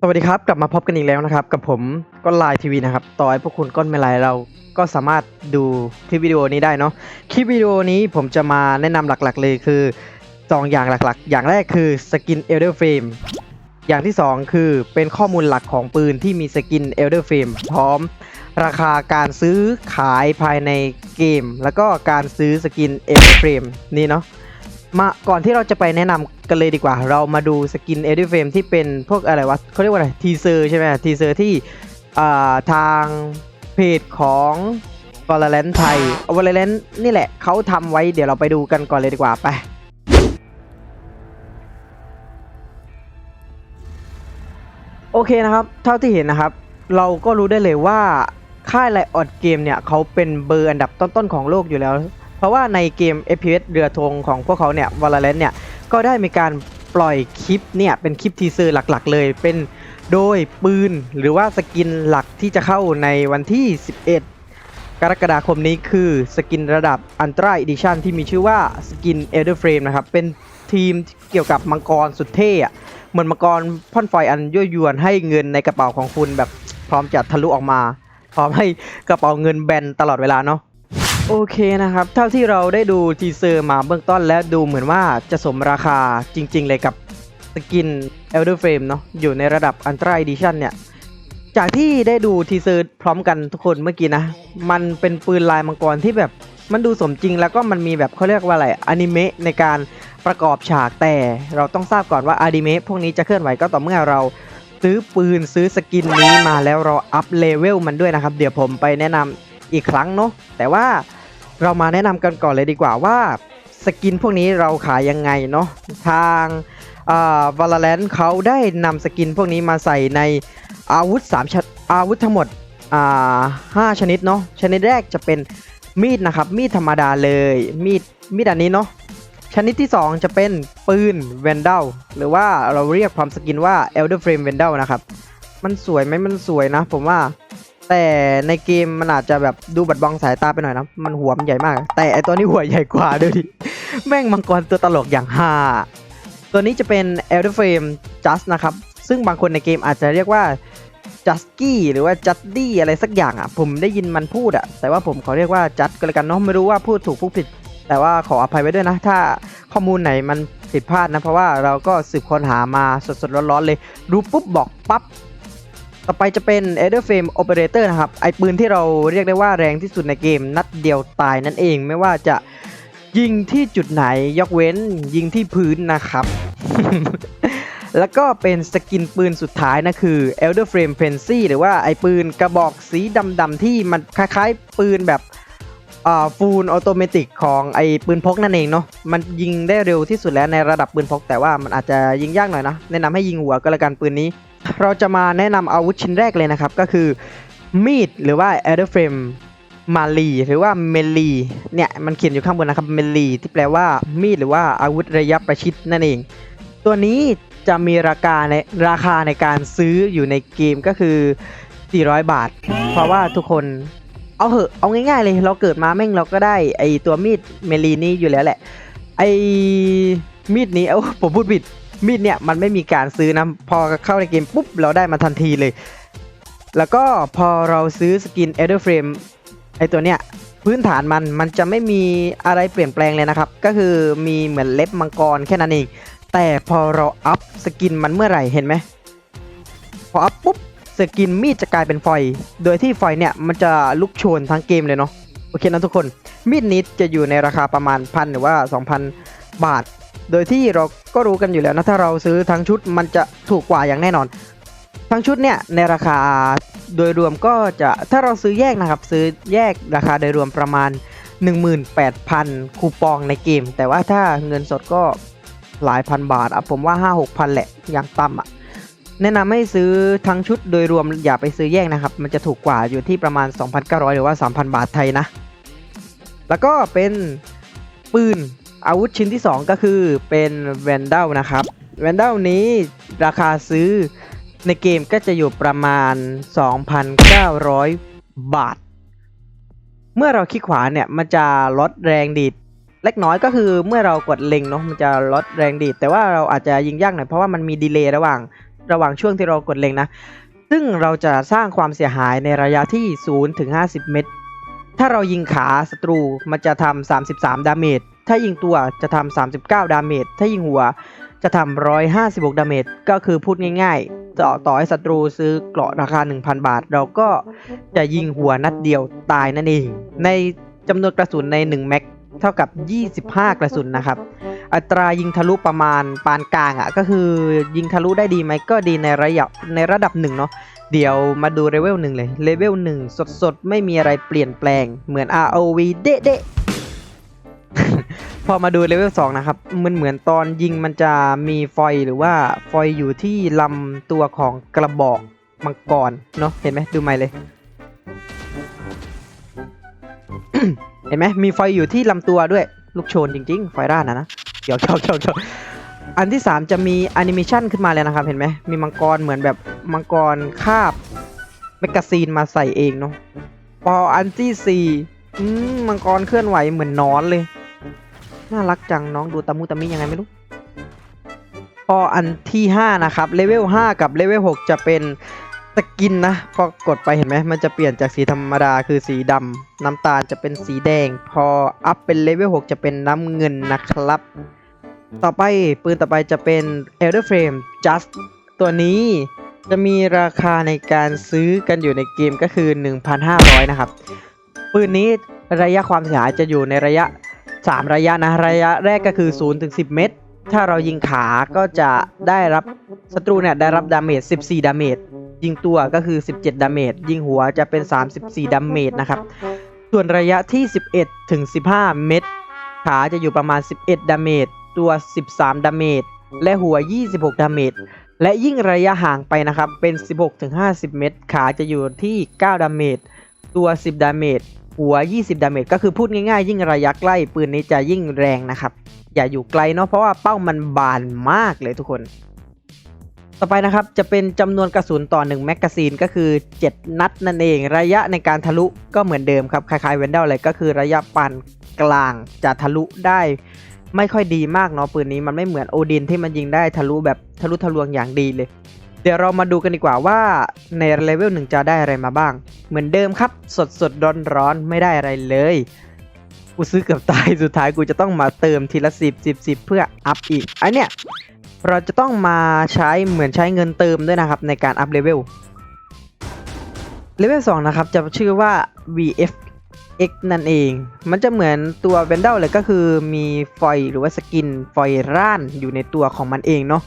สวัสดีครับ กลับมาพบกันอีกแล้วนะครับ กับผมก้อนไลน์ทีวีนะครับ ต่อให้พวกคุณก้อนไม่ไลน์เราก็สามารถดูคลิปวิดีโอนี้ได้เนาะคลิปวิดีโอนี้ผมจะมาแนะนำหลักๆ เลยคือสองอย่างหลักๆ อย่างแรกคือสกิน Elder Frame อย่างที่สองคือเป็นข้อมูลหลักของปืนที่มีสกิน Elder Frame พร้อม ราคาการซื้อขายภายในเกม แล้วก็การซื้อสกิน Elder Frame นี่เนาะ มาก่อนที่เราจะไปแนะนำกันเลยดีกว่า เรามาดูสกินเอ d ิเฟมที่เป็นพวกอะไรวะเขาเรียกว่าอะไรทีเซอร์ใช่ไหมทีเซอร์ที่ทางเพจของ Valorant ไทย Valorant นี่แหละเขาทำไว้เดี๋ยวเราไปดูกันก่อนเลยดีกว่าไปโอเคนะครับ เท่าที่เห็นนะครับ เราก็รู้ได้เลยว่าค่ายไลออดเกมเนี่ยเขาเป็นเบอร์อันดับต้นๆของโลกอยู่แล้ว เพราะว่าในเกม FPS เรือธงของพวกเขาเนี่ย Valorant เนี่ยก็ได้มีการปล่อยคลิปเนี่ยเป็นคลิปทีเซอร์หลักๆ เลย เป็นโดยปืนหรือว่าสกินหลักที่จะเข้าในวันที่ 11 กรกฎาคมนี้คือสกินระดับ Ultra Edition ที่มีชื่อว่าสกิน Elder Frame นะครับเป็นทีมเกี่ยวกับมังกรสุดเท่อะเหมือนมังกรพ่นไฟอันยั่วยวนให้เงินในกระเป๋าของคุณแบบพร้อมจะทะลุออกมา พร้อมให้กระเป๋าเงินแบนตลอดเวลาเนาะ โอเคนะครับ เท่าที่เราได้ดูทีเซอร์มาเบื้องต้นแล้วดูเหมือนว่าจะสมราคาจริง ๆ เลยกับสกิน Elder Frame เนาะอยู่ในระดับ Ultra Edition เนี่ย จากที่ได้ดูทีเซอร์พร้อมกันทุกคนเมื่อกี้นะ มันเป็นปืนลายมังกรที่แบบมันดูสมจริงแล้วก็มันมีแบบเขาเรียกว่าอะไรอนิเมะในการประกอบฉากแต่เราต้องทราบก่อนว่าอนิเมะพวกนี้จะเคลื่อนไหวก็ต่อเมื่อเราซื้อปืนซื้อสกินนี้มาแล้วเราอัพเลเวลมันด้วยนะครับ เดี๋ยวผมไปแนะนำอีกครั้งเนาะแต่ว่า เรามาแนะนำกันก่อนเลยดีกว่าว่าสกินพวกนี้เราขายยังไงเนาะทางอ่า Valorant เขาได้นำสกินพวกนี้มาใส่ในอาวุธ3ชอาวุธทั้งหมดห้าชนิดเนาะชนิดแรกจะเป็นมีดนะครับ มีดธรรมดาเลยมีดมีดอันนี้เนาะชนิดที่ 2 จะเป็นปืน Vandal หรือว่าเราเรียกความสกินว่า Elder Frame Vandal นะครับ มันสวยไหมมันสวยนะ ผมว่า แต่ในเกมมันอาจจะแบบดูบัดบังสายตาไปหน่อยนะ มันหัวมันใหญ่มาก แต่ไอตัวนี้หัวใหญ่กว่าดูดิ แม่งมังกรตัวตลกอย่างฮาตัวนี้จะเป็น Elder Frame Just นะครับ ซึ่งบางคนในเกมอาจจะเรียกว่า Jusky หรือว่า Justy อะไรสักอย่างอะ ผมได้ยินมันพูดอะ แต่ว่าผมขอเรียกว่า Just ก็แล้วกันเนาะไม่รู้ว่าพูดถูกพูดผิด แต่ว่าขออภัยไว้ด้วยนะ ถ้าข้อมูลไหนมันผิดพลาดนะ เพราะว่าเราก็สืบค้นหามาสดๆร้อนๆเลย รู้ปุ๊บบอกปั๊บ ต่อไปจะเป็น Elder Frame Operator นะครับ ไอปืนที่เราเรียกได้ว่าแรงที่สุดในเกมนัดเดียวตายนั่นเองไม่ว่าจะยิงที่จุดไหนยกเว้นยิงที่พื้นนะครับ แล้วก็เป็นสกินปืนสุดท้ายนะคือ Elder Frame Frenzy หรือว่าไอปืนกระบอกสีดำๆที่มันคล้ายๆ ปืนแบบ ฟูลออโตเมติกของไอปืนพกนั่นเองเนาะมันยิงได้เร็วที่สุดแล้วในระดับปืนพก แต่ว่ามันอาจจะยิงยากหน่อยนะแนะนำให้ยิงหัวก็แล้วกันปืนนี้ เราจะมาแนะนำอาวุธชิ้นแรกเลยนะครับ ก็คือมีดหรือว่า Elder Frame มาลีหรือว่าเมลีเนี่ยมันเขียนอยู่ข้างบนนะครับเมลีที่แปลว่ามีดหรือว่าอาวุธระยะประชิดนั่นเอง ตัวนี้จะมีราคาในราคาในการซื้ออยู่ในเกมก็คือ 400 บาท เพราะว่าทุกคน เอาเหอะเอาง่ายๆเลยเราเกิดมาแม่งเราก็ได้ไอตัวมีดเมลีนี้อยู่แล้วแหละ ไอมีดนี้เอ้าผมพูดผิดมีดเนี่ยมันไม่มีการซื้อนะพอเข้าในเกมปุ๊บเราได้มาทันทีเลย แล้วก็พอเราซื้อสกิน Elder Frame ไอตัวเนี้ยพื้นฐานมันมันจะไม่มีอะไรเปลี่ยนแปลงเลยนะครับ ก็คือมีเหมือนเล็บมังกรแค่นั้นเอง แต่พอเราอัพสกินมันเมื่อไหร่เห็นไหมพออัพปุ๊บ สกินมีดจะกลายเป็นไฟ โดยที่ไฟเนี่ยมันจะลุกโชนทั้งเกมเลยเนาะ โอเคนะทุกคน มีดนี้จะอยู่ในราคาประมาณพันหรือว่า 2,000 บาท โดยที่เราก็รู้กันอยู่แล้วนะถ้าเราซื้อทั้งชุดมันจะถูกกว่าอย่างแน่นอน ทั้งชุดเนี่ยในราคาโดยรวมก็จะถ้าเราซื้อแยกนะครับ ซื้อแยกราคาโดยรวมประมาณ 18,000 คูปองในเกม แต่ว่าถ้าเงินสดก็หลายพันบาทอะผมว่า 5 6,000 แหละอย่างต่ำอะ แนะนำให้ซื้อทั้งชุดโดยรวมอย่าไปซื้อแยกนะครับ มันจะถูกกว่าอยู่ที่ประมาณ 2,900 หรือว่า 3,000 บาทไทยนะ แล้วก็เป็นปืนอาวุธชิ้นที่ 2 ก็คือเป็นแวนดัลนะครับแวนดัลนี้ราคาซื้อในเกมก็จะอยู่ประมาณ 2,900 บาท เมื่อเราคลิกขวาเนี่ยมันจะลดแรงดีดเล็กน้อยก็คือเมื่อเรากดเล็งเนาะมันจะลดแรงดีดแต่ว่าเราอาจจะยิงยากหน่อยเพราะว่ามันมีดีเลย์ระหว่าง ระหว่างช่วงที่เรากดเล็งนะ ซึ่งเราจะสร้างความเสียหายในระยะที่ 0 ถึง 50 เมตร ถ้าเรายิงขาศัตรูมันจะทำ33 ดาเมจ ถ้ายิงตัวจะทำ39 ดาเมจ ถ้ายิงหัวจะทำ156 ดาเมจ ก็คือพูดง่ายๆ ต่อต่อให้ศัตรูซื้อเกราะราคา 1,000 บาท เราก็จะยิงหัวนัดเดียวตายนั่นเอง ในจำนวนกระสุนใน 1 แม็กเท่ากับ 25 กระสุนนะครับ อัตรายิงทะลุประมาณปานกลางอะก็คือยิงทะลุได้ดีไหมก็ดีในระยะในระดับหนึ่งเนาะเดี๋ยวมาดูเลเวลหนึ่งเลยเลเวลหนึ่งสดสดไม่มีอะไรเปลี่ยนแปลงเหมือน ROV เดะเดะพอมาดูเลเวลสองนะครับมันเหมือนตอนยิงมันจะมีฟอยหรือว่าฟอยอยู่ที่ลำตัวของกระบอกมังกรเนาะเห็นไหมดูใหม่เลยเห็นไหมมีไฟอยู่ที่ลำตัวด้วย ลูกโชนจริง ๆ ไฟร่านนะนะ เดี๋ยวเดี๋ยวเดี๋ยวเดี๋ยวอันที่ 3 จะมีแอนิเมชันขึ้นมาเลยนะครับ เห็นไหมมีมังกรเหมือนแบบมังกรคาบแมกกาซีนมาใส่เองเนาะพออันที่4อืมมังกรเคลื่อนไหวเหมือนนอนเลย น่ารักจังน้องดูตะมุตะมิยังไงไม่รู้พออันที่ 5 นะครับเลเวล5กับเลเวล6จะเป็นสกินนะพอกดไปเห็นไหมมันจะเปลี่ยนจากสีธรรมดาคือสีดำน้ำตาลจะเป็นสีแดง พออัพเป็นเลเวล6จะเป็นน้ำเงินนะครับ ต่อไปปืนต่อไปจะเป็น Elder Frame Just ตัวนี้จะมีราคาในการซื้อกันอยู่ในเกมก็คือ 1,500 นะครับ ปืนนี้ระยะความเสียหายจะอยู่ในระยะ 3 ระยะนะ ระยะแรกก็คือ0ถึง10 เมตร ถ้าเรายิงขาก็จะได้รับศัตรูเนี่ยได้รับดาเมจ 14 ดาเมจ ยิงตัวก็คือ 17 ดาเมจ ยิงหัวจะเป็น 34 ดาเมจนะครับ ส่วนระยะที่ 11ถึง15 เมตร ขาจะอยู่ประมาณ 11 ดาเมจ ตัว 13 ดาเมจ และหัว 26 ดาเมจ และยิ่งระยะห่างไปนะครับ เป็น 16-50 เมตร ขาจะอยู่ที่ 9 ดาเมจ ตัว 10 ดาเมจ หัว 20 ดาเมจ ก็คือพูดง่ายๆ ยิ่งระยะใกล้ปืนนี้จะยิ่งแรงนะครับ อย่าอยู่ไกลเนาะ เพราะว่าเป้ามันบานมากเลยทุกคน ต่อไปนะครับ จะเป็นจำนวนกระสุนต่อ 1 แมกกาซีน ก็คือ 7 นัดนั่นเอง ระยะในการทะลุก็เหมือนเดิมครับ คล้ายๆเวนเดลเลย ก็คือระยะปานกลางจะทะลุได้ ไม่ค่อยดีมากเนาะปืนนี้มันไม่เหมือนโอดินที่มันยิงได้ทะลุแบบทะลุทะลวงอย่างดีเลย เดี๋ยวเรามาดูกันดีกว่าว่าในเลเวลหนึ่งจะได้อะไรมาบ้าง เหมือนเดิมครับ สดสดร้อนร้อนไม่ได้อะไรเลย กูซื้อเกือบตายสุดท้ายกูจะต้องมาเติมทีละสิบสิบสิบเพื่ออัพอีกอันเนี้ยเราจะต้องมาใช้เหมือนใช้เงินเติมด้วยนะครับในการอัพเลเวลเลเวล2นะครับจะชื่อว่า vf x นั่นเอง มันจะเหมือนตัวเบนเดลเลยก็คือมีฟอยหรือว่าสกินฟอยร่านอยู่ในตัวของมันเองเนาะ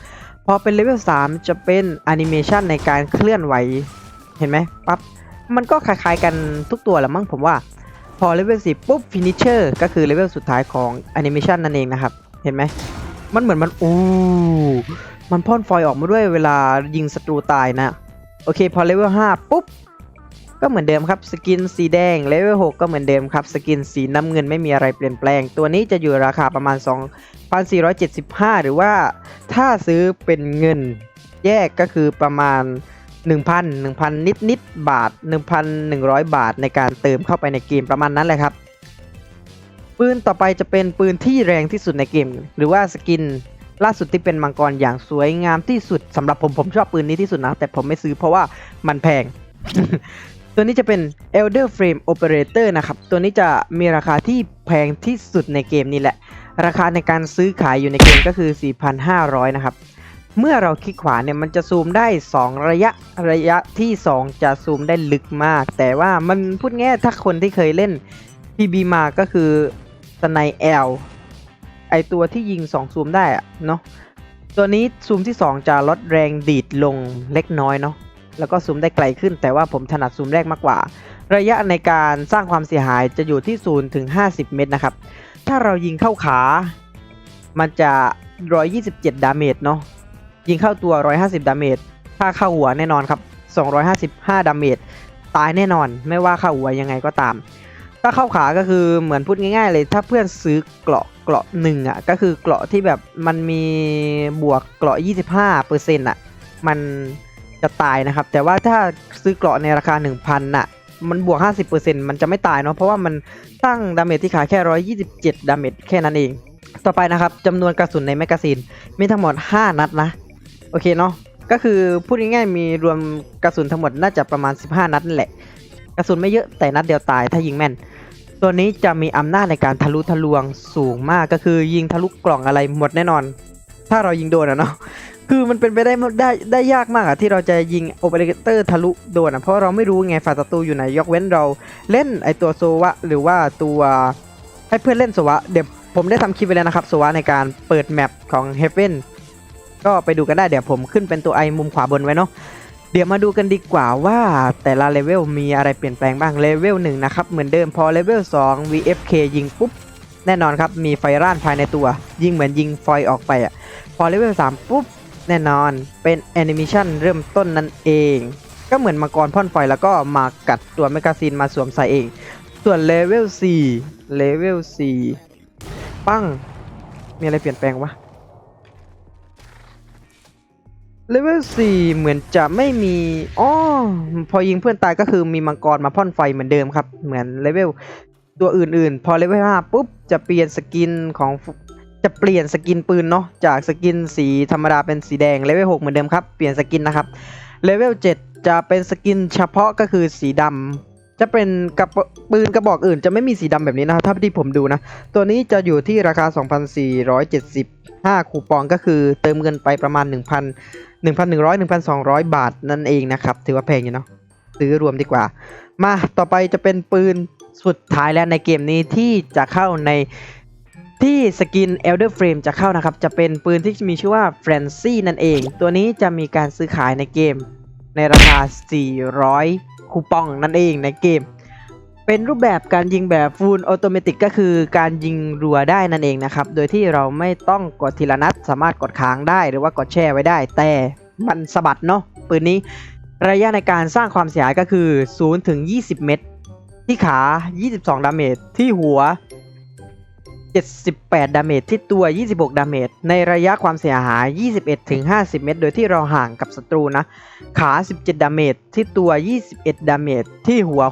พอเป็นเลเวล3จะเป็นแอนิเมชันในการเคลื่อนไหว เห็นไหมปั๊บ มันก็คล้ายๆกันทุกตัวแหละมั้งผมว่า พอเลเวล4ปุ๊บฟินิชเชอร์ก็คือเลเวลสุดท้ายของแอนิเมชันนั่นเองนะครับ เห็นไหม มันเหมือนมันอู้มันพ่นฟอยออกมาด้วยเวลายิงศัตรูตายนะ โอเค พอเลเวล5ปุ๊บ ก็เหมือนเดิมครับสกินสีแดงเลเวล6ก็เหมือนเดิมครับสกินสีน้ำเงินไม่มีอะไรเปลี่ยนแปลง ตัวนี้จะอยู่ราคาประมาณ 2,475 หรือว่าถ้าซื้อเป็นเงินแยกก็คือประมาณ 1,000 1,000 นิดนิดบาท 1,100 บาทในการเติมเข้าไปในเกมประมาณนั้นแหละครับ ปืนต่อไปจะเป็นปืนที่แรงที่สุดในเกม หรือว่าสกินล่าสุดที่เป็นมังกรอย่างสวยงามที่สุดสำหรับผมผมชอบปืนนี้ที่สุดนะ แต่ผมไม่ซื้อเพราะว่ามันแพง ตัวนี้จะเป็น Elder Frame Operator นะครับ ตัวนี้จะมีราคาที่แพงที่สุดในเกมนี่แหละ ราคาในการซื้อขายอยู่ในเกมก็คือ 4,500 นะครับ เมื่อเราคลิกขวาเนี่ยมันจะซูมได้ 2 ระยะ ระยะที่ 2 จะซูมได้ลึกมาก แต่ว่ามันพูดง่ายถ้าคนที่เคยเล่น PB มาก็คือสไนแอลไอตัวที่ยิง 2 ซูมได้อะเนาะ ตัวนี้ซูมที่ 2 จะลดแรงดีดลงเล็กน้อยเนาะ แล้วก็ซูมได้ไกลขึ้น แต่ว่าผมถนัดซูมแรกมากกว่า ระยะในการสร้างความเสียหายจะอยู่ที่0ถึง50 เมตรนะครับ ถ้าเรายิงเข้าขา มันจะ 127 ดาเมจเนาะ ยิงเข้าตัว 150 ดาเมจ ถ้าเข้าหัวแน่นอนครับ 255 ดาเมจ ตายแน่นอน ไม่ว่าเข้าหัวยังไงก็ตาม ถ้าเข้าขาก็คือเหมือนพูดง่าย ๆ เลย ถ้าเพื่อนซื้อเกราะเกราะหนึ่งอะ ก็คือเกราะที่แบบมันมีบวกเกราะ 25เปอร์เซ็นต์อะ มัน จะตายนะครับ แต่ว่าถ้าซื้อเกราะในราคา 1,000น่ะ มันบวก 50%มันจะไม่ตายเนาะเพราะว่ามันตั้งดาเมจที่ขาแค่ 127 ดาเมจแค่นั้นเอง ต่อไปนะครับจำนวนกระสุนในแมกกาซีนมีทั้งหมด 5 นัดนะ โอเคเนาะก็คือพูดง่ายๆมีรวมกระสุนทั้งหมดน่าจะประมาณ 15 นัดนั่นแหละ กระสุนไม่เยอะแต่นัดเดียวตายถ้ายิงแม่น ตัวนี้จะมีอำนาจในการทะลุทะลวงสูงมากก็คือยิงทะลุกล่องอะไรหมดแน่นอน ถ้าเรายิงโดนอะเนาะ คือมันเป็นไปได้ได้ได้ยากมากอะที่เราจะยิงโอเปอเรเตอร์ทะลุโดนอะเพราะเราไม่รู้ไงฝ่ายศัตรูอยู่ไหนยกเว้นเราเล่นไอตัวโซวะหรือว่าตัวให้เพื่อนเล่นโซวะเดี๋ยวผมได้ทำคลิปไปแล้วนะครับโซวะในการเปิดแมปของ Heaven ก็ไปดูกันได้เดี๋ยวผมขึ้นเป็นตัวไอมุมขวาบนไว้เนาะเดี๋ยวมาดูกันดีกว่าว่าแต่ละเลเวลมีอะไรเปลี่ยนแปลงบ้างเลเวลหนึ่งนะครับเหมือนเดิมพอเลเวล2 VFK ยิงปุ๊บแน่นอนครับมีไฟร่านภายในตัว ยิงเหมือนยิงไฟออกไปอะพอเลเวล3ปุ๊บ แน่นอน เป็นแอนิเมชันเริ่มต้นนั่นเอง ก็เหมือนมังกรพ่นไฟแล้วก็มากัดตัวแมกกาซีนมาสวมใส่เอง ส่วนเลเวล4เลเวล4ปั้ง มีอะไรเปลี่ยนแปลงวะเลเวล4เหมือนจะไม่มีอ๋อพอยิงเพื่อนตายก็คือมีมังกรมาพ่นไฟเหมือนเดิมครับ เหมือนเลเวลตัวอื่นๆ พอเลเวล5ปุ๊บ จะเปลี่ยนสกินของ จะเปลี่ยนสกินปืนเนาะจากสกินสีธรรมดาเป็นสีแดงเลเวล6เหมือนเดิมครับ เปลี่ยนสกินนะครับเลเวล7จะเป็นสกินเฉพาะก็คือสีดำจะเป็นกระปืนกระบอกอื่น จะไม่มีสีดำแบบนี้นะครับถ้าที่ผมดูนะ ตัวนี้จะอยู่ที่ราคา 2,475 คูปองก็คือเติมเงินไปประมาณ 1,000 1,100 1,200 บาทนั่นเองนะครับ ถือว่าแพงอยู่เนาะซื้อรวมดีกว่า มาต่อไปจะเป็นปืนสุดท้ายแล้วในเกมนี้ที่จะเข้าใน ที่สกิน Elder Frame จะเข้านะครับ จะเป็นปืนที่มีชื่อว่า Frenzy นั่นเอง ตัวนี้จะมีการซื้อขายในเกม ในราคา 400 คูปองนั่นเองในเกม เป็นรูปแบบการยิงแบบ Full Automatic ก็คือการยิงรัวได้นั่นเองนะครับ โดยที่เราไม่ต้องกดทีละนัด สามารถกดค้างได้หรือว่ากดแช่ไว้ได้ แต่มันสะบัดเนาะปืนนี้ ระยะในการสร้างความเสียหายก็คือ0ถึง20 เมตร ที่ขา 22 ดาเมจที่หัว 78 ดาเมจที่ตัว 26 ดาเมจ ในระยะความเสียหาย 21 ถึง 50 เมตร โดยที่เราห่างกับศัตรูนะ ขา 17 ดาเมจ ที่ตัว 21 ดาเมจ ที่หัว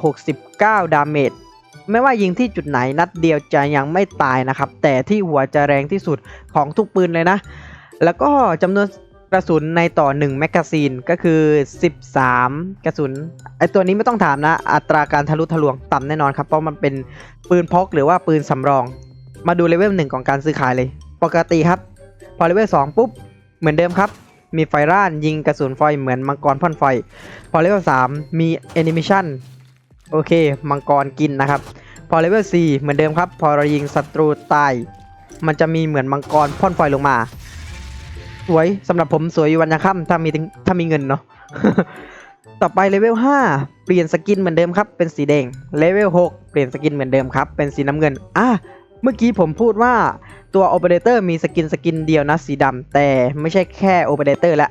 69 ดาเมจ ไม่ว่ายิงที่จุดไหนนัดเดียวจะยังไม่ตายนะครับ แต่ที่หัวจะแรงที่สุดของทุกปืนเลยนะ แล้วก็จำนวนกระสุนในต่อ 1 แมกกาซีนก็คือ 13 กระสุนไอตัวนี้ไม่ต้องถามนะ อัตราการทะลุทะลวงต่ำแน่นอนครับ เพราะมันเป็นปืนพกหรือว่าปืนสำรอง มาดูเลเวลหนึ่งของการซื้อขายเลย ปกติครับ พอเลเวล2ปุ๊บ เหมือนเดิมครับ มีไฟร่านยิงกระสุนไฟเหมือนมังกรพ่นไฟ พอเลเวล3มีแอนิเมชันโอเค มังกรกินนะครับ พอเลเวล4เหมือนเดิมครับ พอเรายิงศัตรูตาย มันจะมีเหมือนมังกรพ่นไฟลงมา สวยสำหรับผมสวยวันยังค่ำถ้ามีถ้ามีเงินเนาะต่อไปเลเวล5เปลี่ยนสกินเหมือนเดิมครับ เป็นสีแดง เลเวล6เปลี่ยนสกินเหมือนเดิมครับ เป็นสีน้ำเงิน อะ เมื่อกี้ผมพูดว่าตัวโอเปอเรเตอร์มีสกินสกินเดียวนะสีดำแต่ไม่ใช่แค่โอเปอเรเตอร์ละ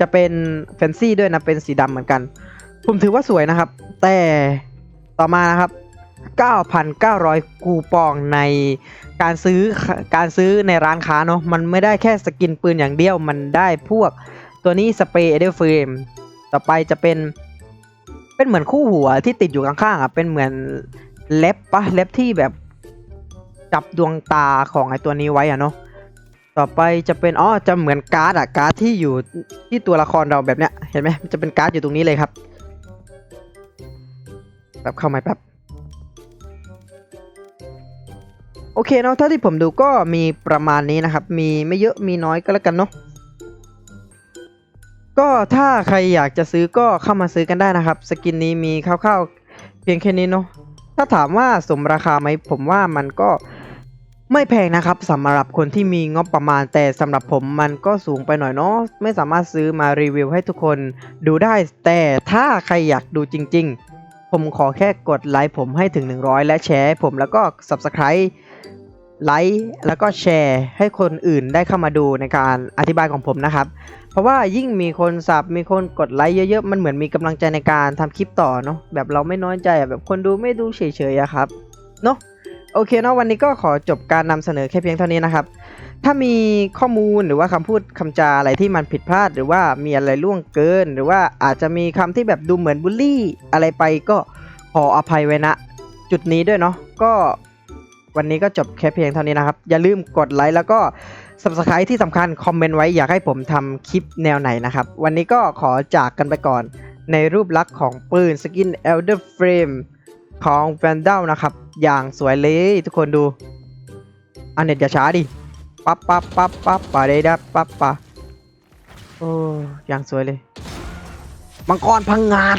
จะเป็นแฟนซี่ด้วยนะเป็นสีดำเหมือนกัน ผมถือว่าสวยนะครับ แต่ต่อมานะครับ 9,900 กูปองในการซื้อการซื้อในร้านค้าเนาะมันไม่ได้แค่สกินปืนอย่างเดียวมันได้พวกตัวนี้สเปรย์เอเดอร์เฟรมต่อไปจะเป็น เป็นเหมือนคู่หัวที่ติดอยู่ข้างๆอะเป็นเหมือนเล็บปะเล็บที่แบบ จับดวงตาของไอตัวนี้ไว้อะเนาะต่อไปจะเป็นอ๋อจะเหมือนการ์ดอะการ์ดที่อยู่ที่ตัวละครเราแบบเนี้ยเห็นไหมมันจะเป็นการ์ดอยู่ตรงนี้เลยครับแบบเข้ามาแป๊บโอเคเนาะเท่าที่ผมดูก็มีประมาณนี้นะครับ มีไม่เยอะมีน้อยก็แล้วกันเนาะก็ถ้าใครอยากจะซื้อก็เข้ามาซื้อกันได้นะครับ สกินนี้มีคร่าวๆเพียงแค่นี้เนาะถ้าถามว่าสมราคาไหมผมว่ามันก็ ไม่แพงนะครับสำหรับคนที่มีงบประมาณแต่สำหรับผมมันก็สูงไปหน่อยเนาะไม่สามารถซื้อมารีวิวให้ทุกคนดูได้ แต่ถ้าใครอยากดูจริง ๆ ผมขอแค่กดไลค์ผมให้ถึง 100 และแชร์ผมแล้วก็ Subscribe ไลค์แล้วก็แชร์ให้คนอื่นได้เข้ามาดูในการอธิบายของผมนะครับ เพราะว่ายิ่งมีคนสับมีคนกดไลค์เยอะๆ มันเหมือนมีกำลังใจในการทำคลิปต่อเนาะแบบเราไม่น้อยใจแบบคนดูไม่ดูเฉยๆอะครับเนาะ โอเคเนาะวันนี้ก็ขอจบการนำเสนอแค่เพียงเท่านี้นะครับ ถ้ามีข้อมูลหรือว่าคำพูดคำจาอะไรที่มันผิดพลาด หรือว่ามีอะไรล่วงเกิน หรือว่าอาจจะมีคำที่แบบดูเหมือนบูลลี่อะไรไปก็ขออภัยไว้ณจุดนี้ด้วยเนาะก็วันนี้ก็จบแค่เพียงเท่านี้นะครับ อย่าลืมกดไลค์แล้วก็ subscribe ที่สำคัญคอมเมนต์ไว้อยากให้ผมทำคลิปแนวไหนนะครับ วันนี้ก็ขอจากกันไปก่อน ในรูปลักษณ์ของปืนสกิน Elder Frame ของ Vandal นะครับ อย่างสวยเลยทุกคนดูอันเน็ตอย่าช้าดิปั๊บปั๊บปั๊บปั๊บปะได้ดับปั๊บปะโอ้อย่างสวยเลยมังกรพังงาด